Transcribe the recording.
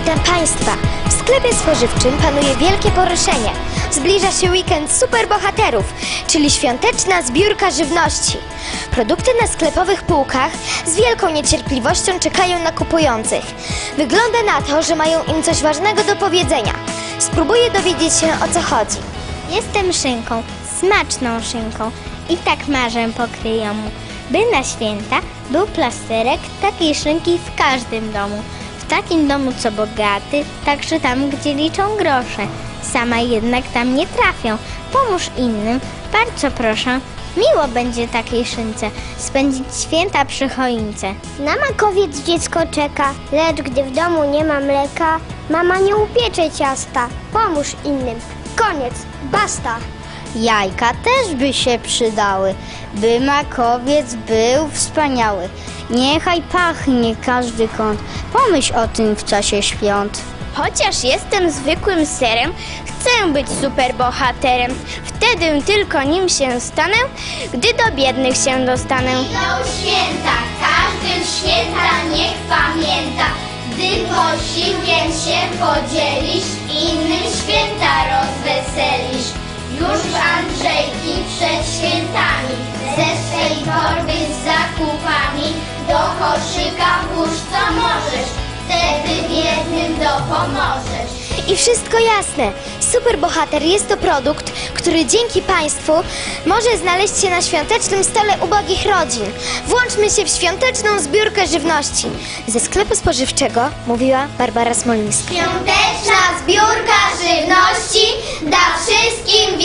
Witam Państwa. W sklepie spożywczym panuje wielkie poruszenie. Zbliża się weekend superbohaterów, czyli świąteczna zbiórka żywności. Produkty na sklepowych półkach z wielką niecierpliwością czekają na kupujących. Wygląda na to, że mają im coś ważnego do powiedzenia. Spróbuję dowiedzieć się o co chodzi. Jestem szynką, smaczną szynką i tak marzę po kryjomu, by na święta był plasterek takiej szynki w każdym domu. Takim domu co bogaty, także tam gdzie liczą grosze. Sama jednak tam nie trafią. Pomóż innym, bardzo proszę. Miło będzie takiej szynce spędzić święta przy choince. Na makowiec dziecko czeka, lecz gdy w domu nie ma mleka, mama nie upiecze ciasta. Pomóż innym. Koniec. Basta. Jajka też by się przydały, by makowiec był wspaniały. Niechaj pachnie każdy kąt, pomyśl o tym w czasie świąt. Chociaż jestem zwykłym serem, chcę być superbohaterem. Wtedy tylko nim się stanę, gdy do biednych się dostanę. Idą święta, każdy święta niech pamięta. Gdy posiłkiem się podzielisz, innym święta koszyka włóż co możesz, wtedy biednym dopomożesz. I wszystko jasne. Superbohater jest to produkt, który dzięki Państwu może znaleźć się na świątecznym stole ubogich rodzin. Włączmy się w świąteczną zbiórkę żywności. Ze sklepu spożywczego mówiła Barbara Smolińska. Świąteczna zbiórka żywności da wszystkim.